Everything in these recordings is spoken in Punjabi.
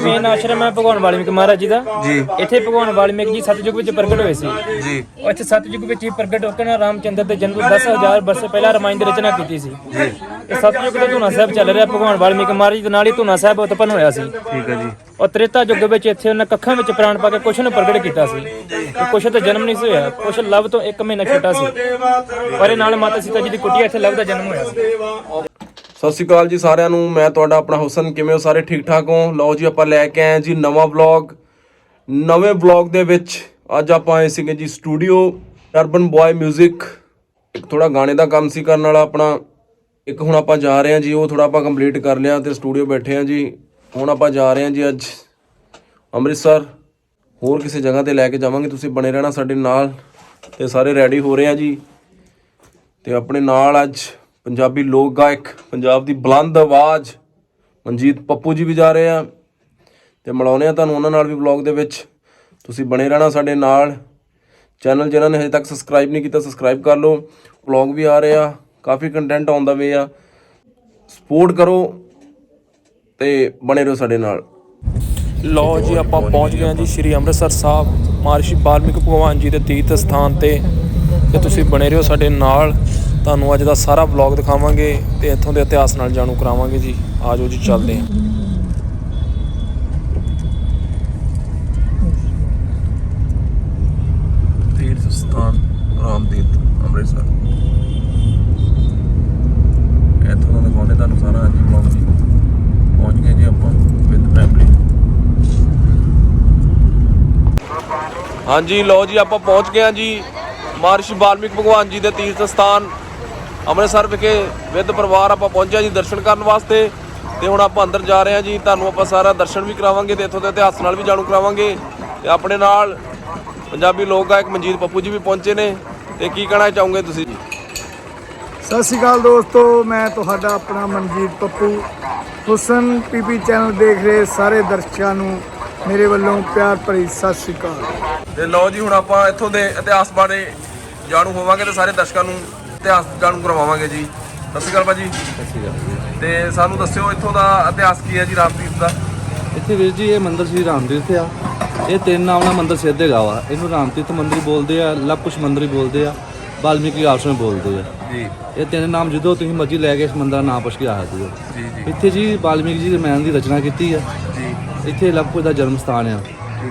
ਮੇਨ ਆਸ਼ਰਮ ਹੈ ਭਗਵਾਨ ਵਾਲਮੀਕ ਮਹਾਰਾਜ ਜੀ ਦਾ। ਜੀ। ਇੱਥੇ ਭਗਵਾਨ ਵਾਲਮੀਕ ਜੀ ਸਤਯੁਗ ਵਿੱਚ ਪ੍ਰਗਟ ਹੋਏ ਸੀ। ਜੀ। ਉਹ ਇੱਥੇ ਸਤਯੁਗ ਵਿੱਚ ਹੀ ਪ੍ਰਗਟ ਹੋ ਕੇ ਨਾ ਰਾਮਚੰਦਰ ਦੇ ਜਨਮ ਤੋਂ 10000 ਵਰਸ ਪਹਿਲਾਂ ਰਾਮਾਇਣ ਦੀ ਰਚਨਾ ਕੀਤੀ ਸੀ। ਇਹ ਸਤਯੁਗ ਦਾ ਧੂਨਾ ਸਾਹਿਬ ਚੱਲ ਰਿਹਾ ਭਗਵਾਨ ਵਾਲਮੀਕ ਮਹਾਰਾਜ ਜੀ ਦੇ ਨਾਲ ਹੀ ਧੂਨਾ ਸਾਹਿਬ ਉਤਪੰਨ ਹੋਇਆ ਸੀ। ਠੀਕ ਹੈ ਜੀ। ਔਰ ਤ੍ਰੇਤਾ ਯੁੱਗ ਵਿੱਚ ਇੱਥੇ ਉਹਨਾਂ ਕੱਖਾਂ ਵਿੱਚ ਪ੍ਰਾਣ ਪਾ ਕੇ ਕੁਸ਼ ਨੂੰ ਪ੍ਰਗਟ ਕੀਤਾ ਸੀ। ਤੇ ਕੁਸ਼ ਦਾ ਜਨਮ ਨਹੀਂ ਸੀ ਹੋਇਆ ਕੁਸ਼ ਲਵ ਤੋਂ 1 ਮਹੀਨਾ ਛੋਟਾ ਸੀ। ਪਰ ਇਹ ਨਾਲ ਮਾਤਾ ਸੀਤਾ ਜੀ ਦੀ ਕੁਟੀਆ ਇੱਥੇ ਲਵ ਦਾ ਜਨਮ ਹੋਇਆ ਸੀ। ਸਤਿ ਸ਼੍ਰੀ ਅਕਾਲ ਜੀ ਸਾਰਿਆਂ ਨੂੰ। ਮੈਂ ਤੁਹਾਡਾ ਆਪਣਾ ਹੁਸਨ। ਕਿਵੇਂ ਹੋ ਸਾਰੇ? ਠੀਕ ਠਾਕ ਹੋ? ਲਓ ਜੀ, ਆਪਾਂ ਲੈ ਕੇ ਆਏ ਜੀ ਨਵਾਂ ਵਲੌਗ ਨਵੇਂ ਵਲੌਗ ਦੇ ਵਿੱਚ ਅੱਜ ਆਪਾਂ ਆਏ ਸੀਗੇ ਜੀ ਸਟੂਡੀਓ ਅਰਬਨ ਬॉय 뮤직 ਇੱਕ ਥੋੜਾ ਗਾਣੇ ਦਾ ਕੰਮ ਸੀ ਕਰਨ ਵਾਲਾ ਆਪਣਾ। ਇੱਕ ਹੁਣ ਆਪਾਂ ਜਾ ਰਹੇ ਹਾਂ ਜੀ, ਉਹ ਥੋੜਾ ਆਪਾਂ ਕੰਪਲੀਟ ਕਰ ਲਿਆ ਤੇ ਸਟੂਡੀਓ ਬੈਠੇ ਹਾਂ ਜੀ। ਹੁਣ ਆਪਾਂ ਜਾ ਰਹੇ ਹਾਂ ਜੀ ਅੱਜ ਅੰਮ੍ਰਿਤਸਰ। ਹੋਰ ਕਿਸੇ ਜਗ੍ਹਾ ਤੇ ਲੈ ਕੇ ਜਾਵਾਂਗੇ। ਤੁਸੀਂ ਬਣੇ ਰਹਿਣਾ ਸਾਡੇ ਨਾਲ ਤੇ ਸਾਰੇ ਰੈਡੀ ਹੋ ਰਹੇ ਆ ਜੀ। ਤੇ ਆਪਣੇ ਨਾਲ ਅੱਜ ਪੰਜਾਬੀ ਲੋਕ ਗਾਇਕ, ਪੰਜਾਬ ਦੀ ਬੁਲੰਦ ਆਵਾਜ਼, ਮਨਜੀਤ ਪੱਪੂ ਜੀ ਵੀ ਜਾ ਰਹੇ ਆ। ਤੇ ਮਿਲਾਉਂਦੇ ਆ ਤੁਹਾਨੂੰ ਉਹਨਾਂ ਨਾਲ ਵੀ ਵਲੌਗ ਦੇ ਵਿੱਚ। ਤੁਸੀਂ ਬਣੇ ਰਹਿਣਾ ਸਾਡੇ ਨਾਲ। ਚੈਨਲ ਜਿਹਨਾਂ ਨੇ ਹਜੇ ਤੱਕ ਸਬਸਕ੍ਰਾਈਬ ਨਹੀਂ ਕੀਤਾ, ਸਬਸਕ੍ਰਾਈਬ ਕਰ ਲਓ। ਵਲੌਗ ਵੀ ਆ ਰਹੇ ਆ। ਕਾਫੀ ਕੰਟੈਂਟ ਆਉਂਦਾ ਵੇ ਆ। ਸਪੋਰਟ ਕਰੋ ਤੇ ਬਣੇ ਰਹੋ ਸਾਡੇ ਨਾਲ। ਲਓ ਜੀ, ਆਪਾਂ ਪਹੁੰਚ ਗਏ ਹਾਂ ਜੀ ਸ਼੍ਰੀ ਅੰਮ੍ਰਿਤਸਰ ਸਾਹਿਬ, ਮਹਰਸ਼ੀ ਵਾਲਮੀਕ ਭਗਵਾਨ ਜੀ ਦੇ ਤੀਰਥ ਸਥਾਨ ਤੇ। ਤੇ ਤੁਸੀਂ ਬਣੇ ਰਹੋ ਸਾਡੇ ਨਾਲ। ਤੁਹਾਨੂੰ ਅੱਜ ਦਾ ਸਾਰਾ ਵਲੌਗ ਦਿਖਾਵਾਂਗੇ ਤੇ ਇੱਥੋਂ ਦੇ ਇਤਿਹਾਸ ਨਾਲ ਜਾਣੂ ਕਰਾਵਾਂਗੇ ਜੀ। ਆਜੋ ਜੀ, ਚੱਲਦੇ ਹਾਂ। ਤੀਰਥ ਸਥਾਨ ਰਾਮ ਅੰਮ੍ਰਿਤਸਰ। ਇੱਥੋਂ ਦਾ ਦਿਖਾਉਂਦੇ ਤੁਹਾਨੂੰ ਸਾਰਾ ਅੱਜ ਵਲੌਗ ਜੀ ਪਹੁੰਚ ਗਏ ਜੀ ਆਪਾਂ ਵਿਦ ਫੈਮਿਲੀ ਹਾਂਜੀ, ਲਓ ਜੀ, ਆਪਾਂ ਪਹੁੰਚ ਗਏ ਹਾਂ ਜੀ। ਮਹਰਸ਼ੀ ਵਾਲਮੀਕ ਭਗਵਾਨ ਜੀ ਦੇ ਤੀਰਥ ਸਥਾਨ ਅੰਮ੍ਰਿਤਸਰ ਵਿਖੇ ਵਿਦ ਪਰਿਵਾਰ ਆਪਾਂ ਪਹੁੰਚਿਆ ਜੀ ਦਰਸ਼ਨ ਕਰਨ ਵਾਸਤੇ ਤੇ ਹੁਣ ਆਪਾਂ ਅੰਦਰ ਜਾ ਰਹੇ ਹਾਂ ਜੀ। ਤੁਹਾਨੂੰ ਆਪਾਂ ਸਾਰਾ ਦਰਸ਼ਨ ਵੀ ਕਰਾਵਾਂਗੇ ਤੇ ਇੱਥੋਂ ਦੇ ਇਤਿਹਾਸ ਨਾਲ ਵੀ ਜਾਣੂ ਕਰਾਵਾਂਗੇ। ਤੇ ਆਪਣੇ ਨਾਲ ਪੰਜਾਬੀ ਲੋਕ ਗਾਇਕ ਮਨਜੀਤ ਪੱਪੂ ਜੀ ਵੀ ਪਹੁੰਚੇ ਨੇ। ਤੇ ਕੀ ਕਹਿਣਾ ਚਾਹੋਗੇ ਤੁਸੀਂ ਜੀ? ਸਤਿ ਸ਼੍ਰੀ ਅਕਾਲ ਦੋਸਤੋ ਮੈਂ ਤੁਹਾਡਾ ਆਪਣਾ ਮਨਜੀਤ ਪੱਪੂ। ਹੁਸਨ ਪੀਪੀ ਚੈਨਲ ਦੇਖ ਰਹੇ ਸਾਰੇ ਦਰਸ਼ਕਾਂ ਨੂੰ। ਮੇਰੇ ਵੱਲੋਂ ਪਿਆਰ ਭਰੀ ਸਤਿ ਸ਼੍ਰੀ ਅਕਾਲ। ਤੇ ਲਓ ਜੀ ਹੁਣ ਆਪਾਂ ਇੱਥੋਂ ਦੇ ਇਤਿਹਾਸ ਬਾਰੇ ਜਾਣੂ ਹੋਵਾਂਗੇ ਤੇ ਸਾਰੇ ਦਰਸ਼ਕਾਂ ਨੂੰ ਇਤਿਹਾਸ ਜਾਣੂ ਕਰਵਾਵਾਂਗੇ ਜੀ। ਸਤਿ ਸ਼੍ਰੀ ਅਕਾਲ ਭਾਜੀ। ਤੇ ਸਾਨੂੰ ਦੱਸਿਓ ਇੱਥੋਂ ਦਾ ਇਤਿਹਾਸ ਕੀ ਹੈ ਜੀ ਰਾਮਤੀਰਥ ਦਾ? ਇੱਥੇ ਵੀਰ ਜੀ ਇਹ ਮੰਦਿਰ ਸ੍ਰੀ ਰਾਮ ਤੀਰਥ ਆ। ਇਹ ਤਿੰਨ ਨਾਮ ਨਾਲ ਮੰਦਿਰ ਸਿੱਧ ਹੈਗਾ ਵਾ ਇਹਨੂੰ ਰਾਮ ਤੀਰਥ ਮੰਦਿਰ ਬੋਲਦੇ ਆ ਲਵ ਕੁਸ਼ ਮੰਦਿਰ ਬੋਲਦੇ ਆ ਵਾਲਮੀਕੀ ਆਸ਼ਰਮ ਬੋਲਦੇ ਆ। ਜੀ। ਇਹ ਤਿੰਨ ਨਾਮ ਜਦੋਂ ਤੁਸੀਂ ਮਰਜ਼ੀ ਲੈ ਕੇ ਇਸ ਮੰਦਿਰ ਦਾ ਨਾਮ ਪੁੱਛ ਕੇ ਆ ਸਕਦੇ ਹੋ। ਜੀ ਜੀ। ਇੱਥੇ ਜੀ ਵਾਲਮੀਕੀ ਜੀ ਰਮਾਇਣ ਦੀ ਰਚਨਾ ਕੀਤੀ ਆ। ਜੀ। ਇੱਥੇ ਲਵ ਕੁਸ਼ ਦਾ ਜਨਮ ਸਥਾਨ ਆ।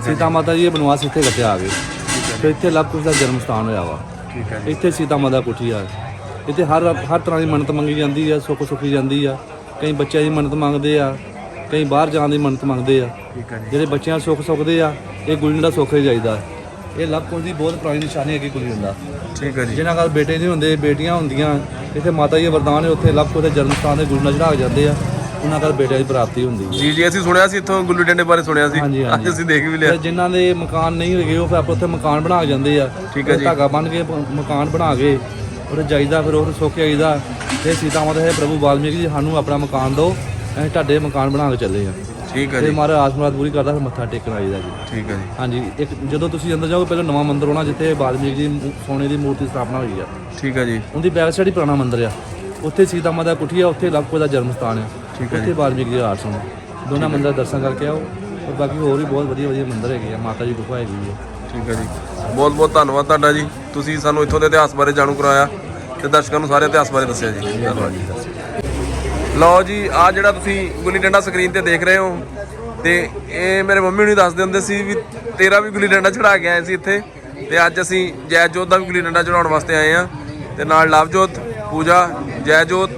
ਸੀਤਾ ਮਾਤਾ ਜੀ ਇਹ ਬਨਵਾਸ ਇੱਥੇ ਕੱਟਿਆ ਆ ਗਏ ਤੇ ਇੱਥੇ ਲਵ ਕੁਸ਼ ਦਾ ਜਨਮ ਸਥਾਨ ਹੋਇਆ ਵਾ। ਠੀਕ ਹੈ ਜੀ। ਇੱਥੇ ਸੀਤਾ ਮਾਤਾ ਕੁਠੀ ਆ। ਇੱਥੇ ਹਰ ਹਰ ਤਰ੍ਹਾਂ ਦੀ ਮੰਨਤ ਮੰਗੀ ਜਾਂਦੀ ਆ ਸੁੱਖ ਸੁਖੀ ਜਾਂਦੀ ਆ। ਕਈ ਬੱਚਿਆਂ ਦੀ ਮੰਨਤ ਮੰਗਦੇ ਆ ਕਈ ਬਾਹਰ ਜਾਣ ਦੀ ਮੰਨਤ ਮੰਗਦੇ ਆ। ਠੀਕ ਹੈ ਜੀ। ਜਿਹੜੇ ਬੱਚਿਆਂ ਦਾ ਸੁੱਖ ਸੁੱਖਦੇ ਆ ਇਹ ਗੁਰੂ ਦਾ ਸੁੱਖ ਹੀ ਚਾਹੀਦਾ। ਇਹ ਲਵਕੁੰਡ ਦੀ ਬਹੁਤ ਪੁਰਾਣੀ ਨਿਸ਼ਾਨੀ ਹੈਗੀ ਗੁਰੂ ਦਾ ਠੀਕ ਹੈ ਜੀ। ਜਿਨ੍ਹਾਂ ਘਰ ਬੇਟੇ ਨਹੀਂ ਹੁੰਦੇ ਬੇਟੀਆਂ ਹੁੰਦੀਆਂ ਇੱਥੇ ਮਾਤਾ ਜੀ ਦਾ ਵਰਦਾਨ ਹੈ ਉੱਥੇ ਲਵਕੁੰਡ ਦੇ ਜਨਮ ਸਥਾਨ ਦੇ ਗੁਰੂ ਨਾਲ ਚੜਾ ਕੇ ਜਾਂਦੇ ਆ। ਉਹਨਾਂ ਘਰ ਬੇਟਿਆਂ ਦੀ ਪ੍ਰਾਪਤੀ ਹੁੰਦੀ ਹੈ। ਜੀ ਜੀ ਅਸੀਂ ਸੁਣਿਆ ਸੀ ਇੱਥੋਂ ਗੁੱਲੂ ਡੰਡੇ ਬਾਰੇ ਸੁਣਿਆ ਸੀ। ਹਾਂਜੀ, ਹਾਂਜੀ। ਅੱਜ ਅਸੀਂ ਦੇਖ ਵੀ ਲਿਆ। ਜਿਨ੍ਹਾਂ ਦੇ ਮਕਾਨ ਨਹੀਂ ਹੋਗੇ ਉਹ ਫਿਰ ਆਪਾਂ ਉੱਥੇ ਮਕਾਨ ਬਣਾ ਕੇ ਜਾਂਦੇ ਆ। ਠੀਕ ਹੈ ਜੀ। ਧਾਗਾ ਬੰਨ ਕੇ ਮਕਾਨ ਬਣਾ ਕੇ ਉਹਦੇ ਜਾਈਦਾ ਫਿਰ ਉਹ ਸੁੱਖ ਆਈਦਾ ਤੇ ਸੀਤਾ ਮਾਤਾ ਹੈ ਪ੍ਰਭੂ ਵਾਲਮੀਕ ਜੀ ਸਾਨੂੰ ਆਪਣਾ ਮਕਾਨ ਦਿਓ। ਅਸੀਂ ਤੁਹਾਡੇ ਮਕਾਨ ਬਣਾ ਕੇ ਚੱਲੇ ਆ। ਠੀਕ ਹੈ ਤੇ ਜੀ। ਮਹਾਰਾਜ ਆਸ ਮੁਰਾਦ ਪੂਰੀ ਕਰਦਾ ਫਿਰ ਮੱਥਾ ਟੇਕਣ ਆਈਦਾ ਜੀ। ਠੀਕ ਹੈ ਜੀ। ਹਾਂਜੀ ਇੱਕ ਜਦੋਂ ਤੁਸੀਂ ਅੰਦਰ ਜਾਓਗੇ ਪਹਿਲਾਂ ਨਵਾਂ ਮੰਦਿਰ ਹੋਣਾ ਜਿੱਥੇ ਵਾਲਮੀਕ ਜੀ ਸੋਨੇ ਦੀ ਮੂਰਤੀ ਦੀ ਸਥਾਪਨਾ ਹੋਈ ਆ। ਠੀਕ ਹੈ ਜੀ। ਉਹਦੀ ਬੈਕ ਸਾਈਡ ਹੀ ਪੁਰਾਣਾ ਮੰਦਿਰ ਆ। ਉੱਥੇ ਸੀਤਾ ਮਾਤਾ ਦਾ ਕੁਠੀ ਆ ਉੱਥੇ ਲਵਕੋ ਦਾ ਜਨਮ ਸਥਾਨ ਆ। ਠੀਕ ਹੈ ਉੱਥੇ ਵਾਲਮੀਕ ਜੀ ਆਸ਼ਰਮ। ਦੋਨਾਂ ਮੰਦਿਰ ਦਰਸ਼ਨ ਕਰਕੇ ਆਓ। ਔਰ ਬਾਕੀ ਹੋਰ ਵੀ ਬਹੁਤ ਵਧੀਆ ਵਧੀਆ ਮੰਦਿਰ ਹੈਗੇ ਆ। ਮਾਤਾ ਜੀ ਗੁਫਾ ਹੈਗੀ ਆ। ਠੀਕ ਹੈ ਜੀ। ਬਹੁਤ ਬਹੁਤ ਧੰਨਵਾਦ ਤੁਹਾਡਾ ਜੀ। ਤੁਸੀਂ ਸਾਨੂੰ ਇੱਥੋਂ ਦੇ ਇਤਿਹਾਸ ਬਾਰੇ ਜਾਣੂ ਕਰਾਇਆ ਤੇ ਦਰਸ਼ਕਾਂ ਨੂੰ ਸਾਰੇ ਇਤਿਹਾਸ ਬਾਰੇ ਦੱਸਿਆ ਜੀ। ਧੰਨਵਾਦ ਜੀ। ਲਓ ਜੀ ਆ ਜਿਹੜਾ ਤੁਸੀਂ ਗੁੱਲੀ ਡੰਡਾ ਸਕਰੀਨ ਤੇ ਦੇਖ ਰਹੇ ਹੋ ਤੇ ਇਹ ਮੇਰੇ ਮੰਮੀ ਹੁਣੀ ਦੱਸਦੇ ਹੁੰਦੇ ਸੀ ਵੀ ਤੇਰਾ ਵੀ ਗੁੱਲੀ ਡੰਡਾ ਚੜਾ ਕੇ ਆਏ ਸੀ ਇੱਥੇ ਤੇ ਅੱਜ ਅਸੀਂ ਜੈ ਜੋਤ ਦਾ ਵੀ ਗੁੱਲੀ ਡੰਡਾ ਚੜਾਉਣ ਵਾਸਤੇ ਆਏ ਆ ਤੇ ਨਾਲ ਲਵਜੋਤ ਪੂਜਾ ਜੈ ਜੋਤ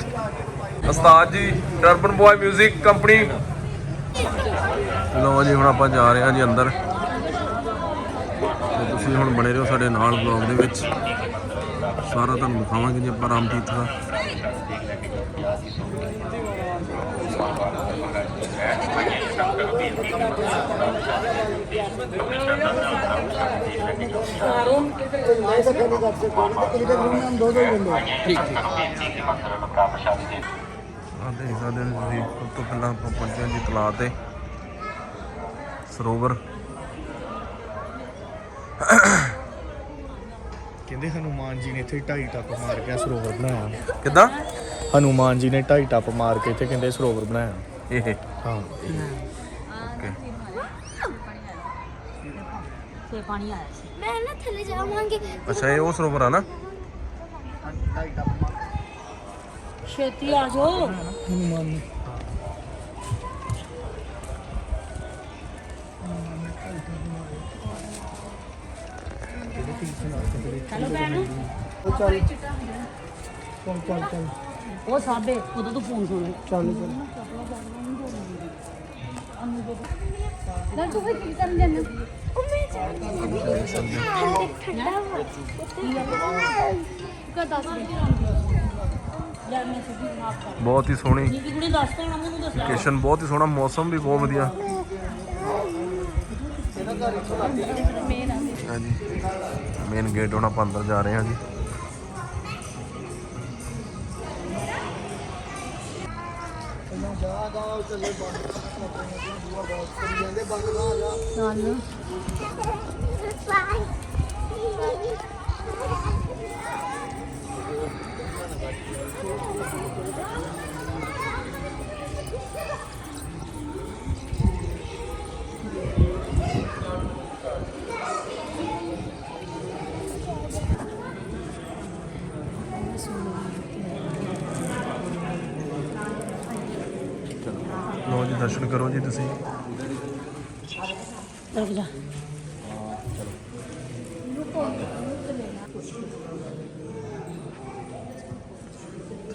ਉਸਤਾਦ ਜੀ ਟਰਬਨ ਬॉय 뮤직 ਕੰਪਨੀ ਲੋ ਜੀ, ਹੁਣ ਆਪਾਂ ਜਾ ਰਹੇ ਹਾਂ ਜੀ ਅੰਦਰ। ਤੁਸੀਂ ਹੁਣ ਬਣੇ ਰਹੋ ਸਾਡੇ ਨਾਲ ਬਲੌਗ ਦੇ ਵਿੱਚ। ਸਾਰਾ ਤੁਹਾਨੂੰ ਦਿਖਾਵਾਂਗੇ ਜੀ ਆਪਾਂ ਰਾਮਦੀਤ ਦਾ। ਠੀਕ ਠੀਕ ਆਹ ਦੇਖ ਸਕਦੇ ਹੋ ਤੁਸੀਂ ਸਭ ਤੋਂ ਪਹਿਲਾਂ ਆਪਾਂ ਪਹੁੰਚੇ ਜੀ ਤਲਾਅ ਤੇ। ਸਰੋਵਰ। ਕਹਿੰਦੇ ਹਨੂਮਾਨ ਜੀ ਨੇ ਇੱਥੇ ਢਾਈ ਟੱਪ ਮਾਰ ਕੇ ਸਰੋਵਰ ਬਣਾਇਆ। ਕਿੱਦਾਂ? ਹਨੂਮਾਨ ਜੀ ਨੇ ਢਾਈ ਟੱਪ ਮਾਰ ਕੇ ਇੱਥੇ ਕਹਿੰਦੇ ਸਰੋਵਰ ਬਣਾਇਆ। ਇਹ। ਹਾਂ। ਤੇ ਪਾਣੀ ਆਇਆ ਸੀ। ਮੈਂ ਨਾ ਥੱਲੇ ਜਾਵਾਂਗੀ। ਅੱਛਾ ਇਹ ਉਹ ਸਰੋਵਰ ਆ ਨਾ? ਛੇਤੀ ਆ ਜਾਓ। ਹੈਲੋ ਭੈਣ। ਚੱਲ। ਚੱਲ ਚੱਲ ਉਹ ਸਾਬੇ ਉਦੋਂ ਤੂੰ ਫੋਨ ਸੁਣ। ਚੱਲ ਚੱਲ। ਨਾ ਤੂੰ ਵੀ ਕੀ ਕਰਨ ਜਾਣਾ ਉਹ ਮੈਂ ਚੱਲ ਠੰਡਾ ਵਾ ਕਾ ਦੱਸ ਦੇ। ਯਾਰ ਮੈਂ ਸਿੱਧੀ ਮਾਫ ਕਰ ਬਹੁਤ ਹੀ ਸੋਹਣੀ। ਨਿੱਕੀ ਕੁੜੀ ਦੱਸ ਤਾ ਨਾ ਮੈਨੂੰ ਦੱਸਿਆ ਲੋਕੇਸ਼ਨ ਬਹੁਤ ਹੀ ਸੋਹਣਾ ਮੌਸਮ ਵੀ ਬਹੁਤ ਵਧੀਆ। ਹਾਂਜੀ। ਮੇਨ ਗੇਟ ਹੁਣ ਆਪਾਂ ਅੰਦਰ ਜਾ ਰਹੇ ਹਾਂ ਜੀ। ਲੋ ਜੀ ਦਰਸ਼ਨ ਕਰੋ ਜੀ ਤੁਸੀਂ। ਰੁਕ ਜਾ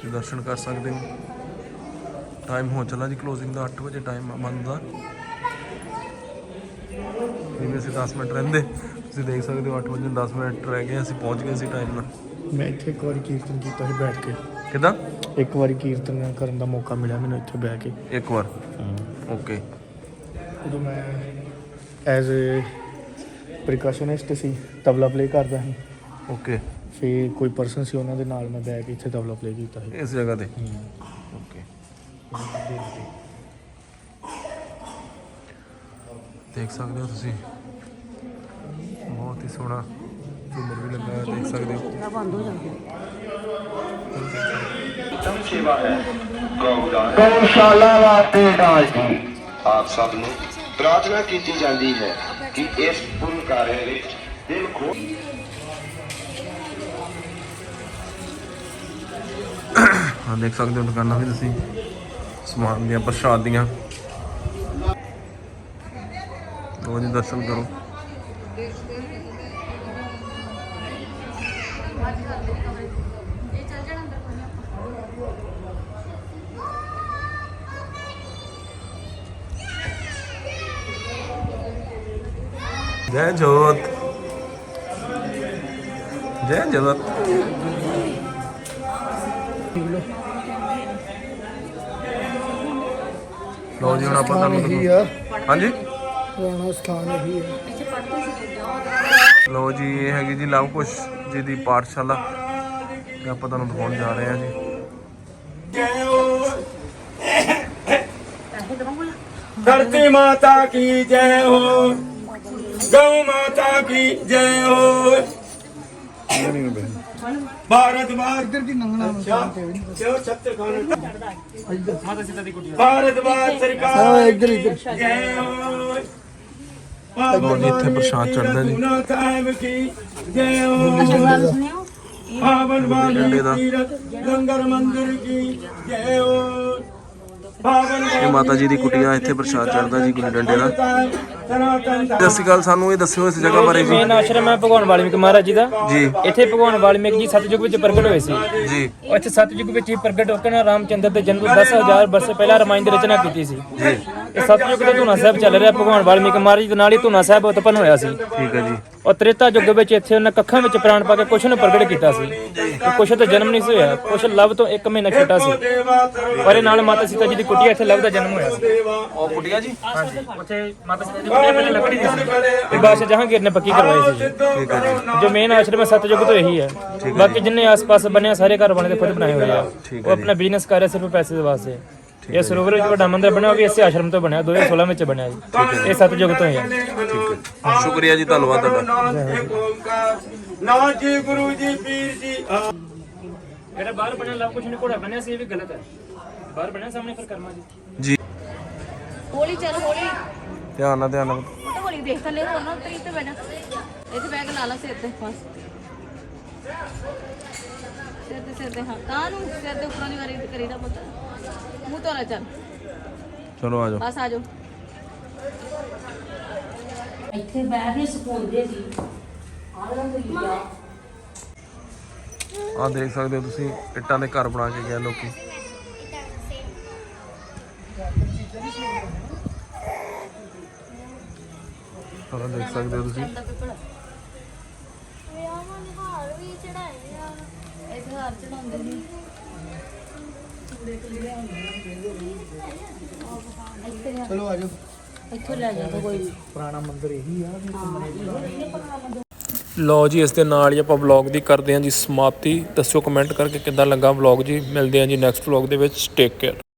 ਤੁਸੀਂ ਦਰਸ਼ਨ ਕਰ ਸਕਦੇ ਹੋ। ਟਾਈਮ ਹੋ ਚੱਲਾ ਜੀ ਕਲੋਜ਼ਿੰਗ ਦਾ 8 ਵਜੇ ਟਾਈਮ ਬੰਦ ਦਾ ਜਿਵੇਂ ਅਸੀਂ 10 ਮਿੰਟ ਰਹਿੰਦੇ। ਤੁਸੀਂ ਦੇਖ ਸਕਦੇ ਹੋ 8 ਵਜੇ 10 ਮਿੰਟ ਰਹਿ ਗਏ ਅਸੀਂ ਪਹੁੰਚ ਗਏ ਸੀ ਟਾਈਮ ਨਾਲ। ਮੈਂ ਇੱਥੇ ਇੱਕ ਵਾਰੀ ਕੀਰਤਨ ਕੀਤਾ ਸੀ ਬੈਠ ਕੇ। ਕਿਦਾਂ? ਇੱਕ ਵਾਰੀ ਕੀਰਤਨ ਕਰਨ ਦਾ ਮੌਕਾ ਮਿਲਿਆ ਮੈਨੂੰ ਇੱਥੇ ਬਹਿ ਕੇ। ਇੱਕ ਵਾਰ। ਓਕੇ। ਉਦੋਂ ਮੈਂ ਐਜ਼ ਅ ਪ੍ਰੀਕਾਸ਼ਨਿਸਟ ਸੀ ਤਬਲਾ ਪਲੇ ਕਰਦਾ ਸੀ। ਓਕੇ। ਫਿਰ ਕੋਈ ਪਰਸਨ ਸੀ ਉਹਨਾਂ ਦੇ ਨਾਲ ਮੈਂ ਬਹਿ ਕੇ ਇੱਥੇ ਤਬਲਾ ਪਲੇ ਕੀਤਾ ਸੀ। ਇਸ ਜਗ੍ਹਾ ਤੇ? ਓਕੇ ਦੇਖ ਸਕਦੇ ਹੋ ਤੁਸੀਂ। ਬਹੁਤ ਹੀ ਸੋਹਣਾ ਝੂਮਰ ਵੀ ਲੱਗਾ ਹੈ ਦੇਖ ਸਕਦੇ ਹੋ। ਨਾ ਬੰਦ ਹੋ ਜਾਂਦਾ ਗਊਸ਼ਾਲਾ ਵਾਸਤੇ ਦਾਜ ਦੀ। ਆਪ ਸਭ ਨੂੰ ਪ੍ਰਾਰਥਨਾ ਕੀਤੀ ਜਾਂਦੀ ਹੈ ਕਿ ਇਸ ਪੁੰਨ ਕਾਰਜ ਵਿੱਚ ਦਿਲ ਖੋ ਹਾਂ, ਦੇਖ ਸਕਦੇ ਹੋ ਦੁਕਾਨਾਂ ਵੀ ਤੁਸੀਂ। ਸਮਾਨ ਦੀਆਂ, ਪ੍ਰਸ਼ਾਦ ਦੀਆਂ। ਉਹ ਜੀ, ਦਰਸ਼ਨ ਕਰੋ। ਜੈ ਜੋਤ। ਜੈ ਜੋਤ। ਲੋ ਜੀ ਹੁਣ ਆਪਾਂ ਤੁਹਾਨੂੰ ਦਿਖਾਉਂਦੇ ਹਾਂਜੀ? ਪੁਰਾਣਾ ਸਥਾਨ ਇਹੀ ਹੈ ਲੋ ਜੀ ਇਹ ਹੈਗੀ ਜੀ ਲਵ ਕੁਸ਼ ਜੀ ਦੀ ਪਾਠਸ਼ਾਲਾ। ਤੇ ਆਪਾਂ ਤੁਹਾਨੂੰ ਦਿਖਾਉਣ ਜਾ ਰਹੇ ਹਾਂ ਜੀ। ਧਰਤੀ ਮਾਤਾ ਕੀ ਜੈ ਹੋ ਗਊ ਮਾਤਾ ਕੀ ਜੈ ਹੋ। ਭਾਰਤ ਮਾਤਾ ਇੱਧਰ ਦੀ ਨੰਗਣਾ ਸੀਤਾ ਭਾਰਤ ਮਾਤ ਸਰਕਾਰ ਹਾਂ ਇੱਧਰ ਇੱਧਰ। ਜੈ ਹੋ ਇੱਥੇ ਪ੍ਰਸ਼ਾਦ ਚੜਦਾ ਜੀ। ਪਾਵਨ ਵਾਲੀ ਤੀਰਥ ਲੰਗਰ ਮੰਦਿਰ ਕੀ ਜੈ ਹੋ ਇਹ ਮਾਤਾ ਜੀ ਦੀ ਕੁਟਿਆ ਇੱਥੇ ਪ੍ਰਸ਼ਾਦ ਚੜਦਾ ਜੀ ਗੁਰੂ ਡੰਡੇ ਦਾ। ਸਤਿ ਸ਼੍ਰੀ ਅਕਾਲ ਸਾਨੂੰ ਇਹ ਦੱਸਿਓ ਇਸ ਜਗ੍ਹਾ ਬਾਰੇ ਜੀ। ਮੇਨ ਸਤਿਯੁਗ ਵਿੱਚ ਪ੍ਰਗਟ ਹੋਏ ਸੀ। ਵਿੱਚ ਹੀ ਪ੍ਰਗਟ ਦੇ ਜਨਮ ਤੋਂ 10000 ਵਰਸ ਪਹਿਲਾਂ ਰਾਮਾਇਣ ਦੀ ਰਚਨਾ ਕੀਤੀ ਸੀ। ਜੀ। ਸਤਿਯੁਗ ਦਾ ਧੂਨਾ ਸਾਹਿਬ ਚੱਲ ਰਿਹਾ ਭਗਵਾਨ ਵਾਲਮੀਕ ਮਹਾਰਾਜ ਦੇ ਨਾਲ ਹੀ ਧੂਨਾ ਸਾਹਿਬ ਉਤਪੰਨ ਹੋਇਆ ਸੀ। ਠੀਕ ਹੈ ਜੀ। ਔਰ ਤ੍ਰੇਤਾ ਯੁੱਗ ਵਿੱਚ ਇੱਥੇ ਉਹਨਾਂ ਕੱਖਾਂ ਵਿੱਚ ਪ੍ਰਾਣ ਪਾ ਕੇ ਕੁਛ ਨੂੰ ਪ੍ਰਗਟ ਕੀਤਾ ਸੀ। ਕੁਛ ਤਾਂ ਜਨਮ ਨਹੀਂ ਸੀ ਹੋਇਆ ਕੁਛ ਲਵ ਤੋਂ 1 ਮਹੀਨਾ ਛੋਟਾ ਸੀ। ਪਰ ਇਹ ਨਾਲ ਮਾਤਾ ਸੀਤਾ ਜੀ ਦੀ ਕੁਟੀਆ ਇੱਥੇ ਲਵ ਦਾ ਜਨਮ ਹੋਇਆ ਸੀ। ਉਹ ਕੁਟੀਆ ਜੀ? ਉੱਥੇ ਮਾਤਾ ਸੀਤਾ ਦੀ ਕੁਟੀਆ ਪਹਿਲਾਂ ਲੱਕੜੀ ਦੀ ਸੀ। ਤੇ ਬਾਦਸ਼ਾਹ ਜਹਾਂਗੀਰ ਨੇ ਪੱਕੀ ਕਰਵਾਈ ਸੀ ਜੀ। ਠੀਕ ਹੈ ਜੀ। ਜੋ ਮੇਨ ਆਸ਼ਰਮ ਹੈ ਸਤਯੁਗ ਤੋਂ ਇਹੀ ਹੈ। ਬਾਕੀ ਜਿੰਨੇ ਆਸ-ਪਾਸ ਬਣੇ ਆ, ਸਾਰੇ ਘਰ ਬਣੇ ਤੇ ਖੁਦ ਬਣਾਏ ਹੋਏ ਆ। ਉਹ ਆਪਣਾ ਬਿਜ਼ਨਸ ਕਰ ਰਿਹਾ ਸਿਰਫ ਪੈਸੇ ਦੇ ਵਾਸਤੇ। ਇਹ ਸਰੋਵਰ ਵਿੱਚ ਵੱਡਾ ਮੰਦਿਰ ਬਣਿਆ ਉਹ ਵੀ ਇਸੇ ਆਸ਼ਰਮ ਤੋਂ ਬਣਿਆ 2016 ਵਿੱਚ ਬਣਿਆ ਜੀ। ਇਹ ਸਤਯੁਗ ਤੋਂ ਹੀ ਹੈ। ਠੀਕ ਹੈ। ਸ਼ੁਕਰੀਆ ਜੀ ਧੰਨਵਾਦ ਤੁਹਾਡਾ। ਨਾ ਜੀ ਗੁਰੂ ਜੀ ਪੀਰ ਜੀ ਜਿਹੜਾ ਬਾਹਰ ਬਣਿਆ ਲਵ ਕੁਛ ਨਹੀਂ ਘੋੜਾ ਬਣਿਆ ਸੀ ਇਹ ਵੀ ਗਲਤ ਹੈ। ਬਾਹਰ ਬਣਿਆ ਸਾਹਮਣੇ ਫਿਰ ਕਰਮਾ ਜੀ। ਜੀ। ਹੌਲੀ ਚੱਲ ਹੌਲੀ। ਧਿਆਨ ਨਾਲ ਧਿਆਨ ਨਾਲ। ਹੌਲੀ ਦੇਖ ਥੱਲੇ ਹੋਰ ਨਾ ਤੇ ਇੱਥੇ ਬੈਠਾ ਇੱਥੇ ਬੈਗ ਲਾ ਲਾ ਸਿਰ ਤੇ ਬਸ। ਸਿਰ ਤੇ ਸਿਰ ਤੇ ਹਾਂ। ਤਾਂ ਨੂੰ ਸਿਰ ਦੇ ਉੱਪਰੋਂ ਦੀ ਵਾਰੀ ਕਰੀਦਾ ਪੁੱਤ। ਮੂੰਹ ਤੋਲਾ ਚੱਲ ਚਲੋ ਆ ਜਾਓ ਬਸ ਆ ਜਾਓ ਇੱਥੇ ਬਹਿ ਕੇ ਸਕੂਨ ਦੇ ਸੀ ਆਹ ਨਾ ਆ ਦੇਖ ਸਕਦੇ ਹੋ ਤੁਸੀਂ ਇੱਟਾਂ ਦੇ ਘਰ ਬਣਾ ਕੇ ਗਏ ਲੋਕੀ. ਆਹ ਦੇਖ ਸਕਦੇ ਹੋ ਤੁਸੀਂ। ਵਿਆਹਾਂ ਦੇ ਹਾਰ ਵੀ ਚੜਾਏ ਆ। ਇੱਥੇ ਹਾਰ ਚੜਾਉਂਦੇ ਨੇ। ਚਲੋ ਆਜੋ ਇੱਥੋਂ ਲੈ ਜਾ ਕੋਈ ਪੁਰਾਣਾ ਮੰਦਿਰ ਇਹੀ ਆ ਲਓ ਜੀ ਇਸ ਦੇ ਨਾਲ ਹੀ ਆਪਾਂ ਵਲੌਗ ਦੀ ਕਰਦੇ ਹਾਂ ਜੀ ਸਮਾਪਤੀ। ਦੱਸਿਓ ਕਮੈਂਟ ਕਰਕੇ ਕਿੱਦਾਂ ਲੱਗਾ ਵਲੌਗ ਜੀ। ਮਿਲਦੇ ਹਾਂ ਜੀ ਨੈਕਸਟ ਵਲੌਗ ਦੇ ਵਿੱਚ। Take care